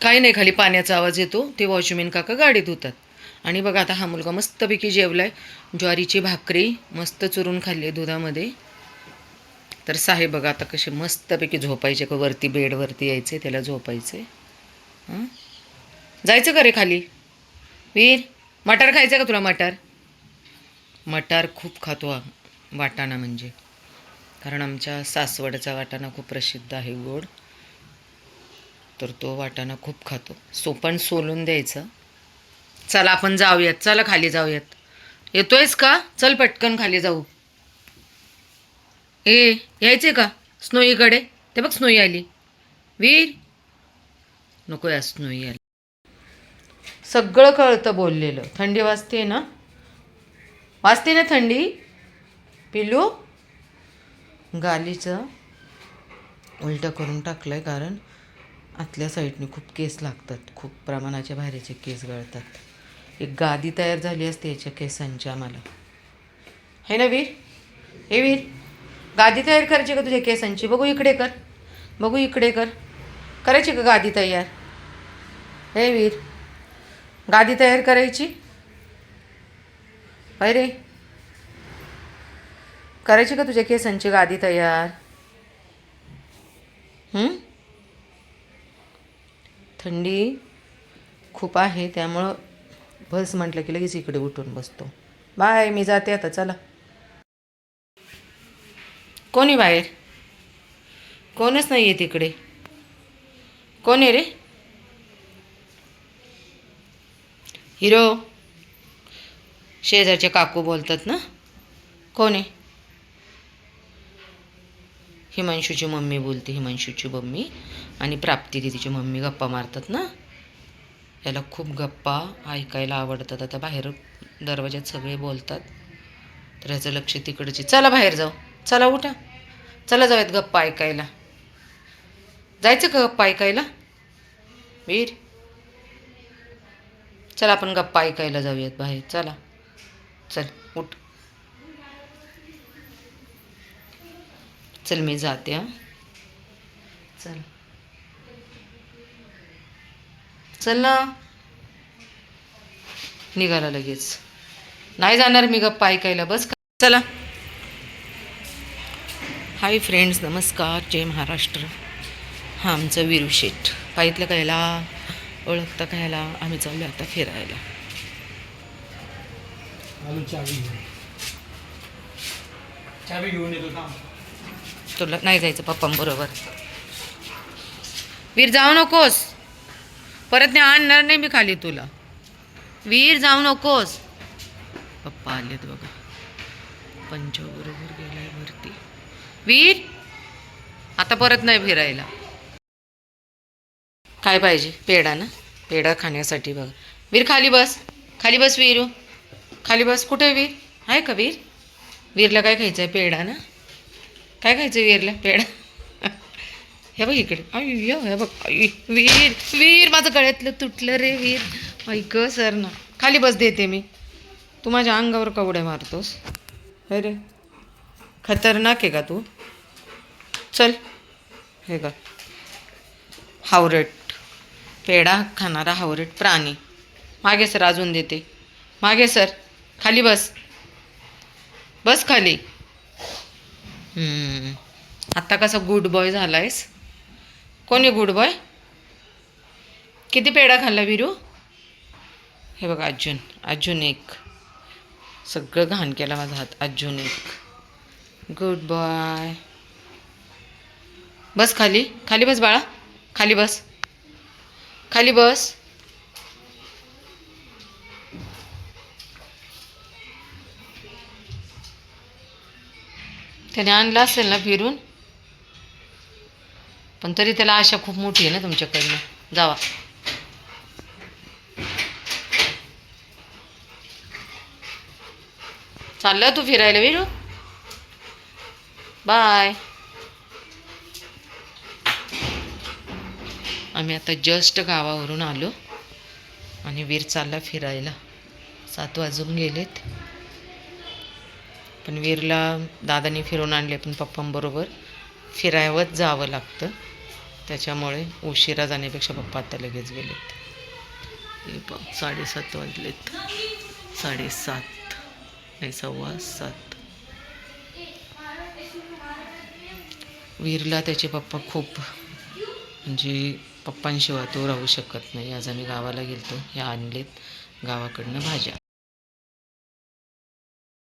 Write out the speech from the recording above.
काही नाही खाली पाण्याचा आवाज येतो. ते वॉचमेन काका गाडीत धुतात आणि बघा आता हा मुलगा मस्तपैकी जेवला आहे ज्वारीची भाकरी मस्त चुरून खाल्ली दुधामध्ये. तर साहेब बघा आता कसे मस्तपैकी झोपायचे. का वरती बेडवरती यायचे त्याला झोपायचे हं? जायचं का रे खाली? वीर मटार खायचं का तुला मटार? मटार खूप खातो वाटाणा म्हणजे. कारण आमच्या सासवडचा वाटाणा खूप प्रसिद्ध आहे गोड. तर तो वाटाणा खूप खातो. सो पण सोलून द्यायचं. चला आपण जाऊयात. चला खाली जाऊयात. येतोयस का? चल पटकन खाली जाऊ. ए यायचे का? स्नोईकडे. ते बघ स्नोई आली. वीर. नको या स्नोई आली. सगळं कळतं बोललेलं. थंडी वाजते ना? वाजते ना थंडी? पिलू गालीचं उलटं करून टाकलं आहे कारण आतल्या साईडने खूप केस लागतात. खूप प्रमाणाच्या बाहेरचे केस गळतात. एक गादी तयार झाली असते याच्या केसांची आम्हाला. है ना वीर? हे वीर गादी तयार करायची का तुझ्या केसांची? बघू इकडे कर. बघू इकडे कर. करायची का गादी तयार? हे वीर गादी तयार करायची? अरे रे. करायची का तुझ्या केसांची गादी तयार? हं? थंडी खूप आहे त्यामुळं बस म्हटलं की लगेच इकडे उठून बसतो. बाय मी जाते आता चला. कोणी बाहेर? कोणच नाही आहे तिकडे. कोण आहे रे? हिरो? शेजारचे काकू बोलतात ना? कोण आहे? हिमांशूची मम्मी बोलते हिमांशूची मम्मी. आणि प्राप्ती दिदीची मम्मी गप्पा मारतात ना? याला खूप गप्पा ऐकायला आवडतात. आता बाहेर दरवाज्यात सगळे बोलतात. तर याचं लक्ष तिकडचे. चला बाहेर जाऊ. चला उठा. चला जाऊयात गप्पा ऐकायला. जायचं का गप्पा ऐकायला? वीर. चला आपण गप्पा ऐकायला जाऊयात बाहेर. चला. चल उठ. चल मी जाते हां. चल. चल ना. निघाला लगेच. नाही जाणार मी गप्पा ऐकायला. बस का? चला. हाय फ्रेंड्स नमस्कार. जय महाराष्ट्र. हा आमचं वीरू शेठ. पाहितलं कायला ओळखता कायला आम्ही चाललो आता फिरायला. तुला नाही जायचं पप्पांबरोबर. वीर जाऊ नकोस. परत नाही आणणार नाही मी खाली तुला. वीर जाऊ नकोस. पप्पा आलेत बघा. पंचबरोबर गेलाय वरती. वीर आता परत नाही फिरायला. काय पाहिजे? पेढा ना? पेढा खाण्यासाठी बघा. वीर खाली बस. खाली बस वीरू. खाली बस. कुठे वीर? आहे का वीर? वीरला काय खायचं आहे पेढा ना? काय खायचं वीरला? पेढा? हे बघ इकडे. अय हे बघ. वीर वीर माझं गळ्यातलं तुटलं रे वीर. ऐक सर ना. खाली बस देते मी. तू माझ्या अंगावर कवड्या मारतोस. अरे खतरनाक आहे का तू? चल. हे का हावरट. पेढा खाणारा हावरट प्राणी. मागे सर अजून देते. मागे सर. खाली बस. बस खाली. आत्ता आता कसा गुड बॉय झाला आहेस कोणी गुड बॉय? किती पेढा खाल्ला विरू? हे बघा अजून अजून एक. सगळं घाण केला माझा हात. अजून एक. Good boy. बस खाली. खाली बस बाळा. खाली बस. खाली बस. त्याने आणला असेल ना फिरून? पण तरी त्याला आशा खूप मोठी आहे ना तुमच्याकडनं. जावा. चाललं तू फिरायला विरू? बाय. आम्ही आता जस्ट गावावरून आलो आणि वीर चालला फिरायला. सात वाजून गेलेत. पण वीरला दादानी फिरून आणले पण पप्पांबरोबर फिरायवत जावं लागतं. त्याच्यामुळे उशिरा जाण्यापेक्षा पप्पा आता लगेच गेलेत. हे बघ साडेसात वाजलेत. साडेसात नाही सव्वा सात. वीरला त्याचे पप्पा खूप म्हणजे पप्पांशिवाय तो राहू शकत नाही. आज आम्ही गावाला गेलतो. ह्या आणलेत गावाकडनं भाज्या.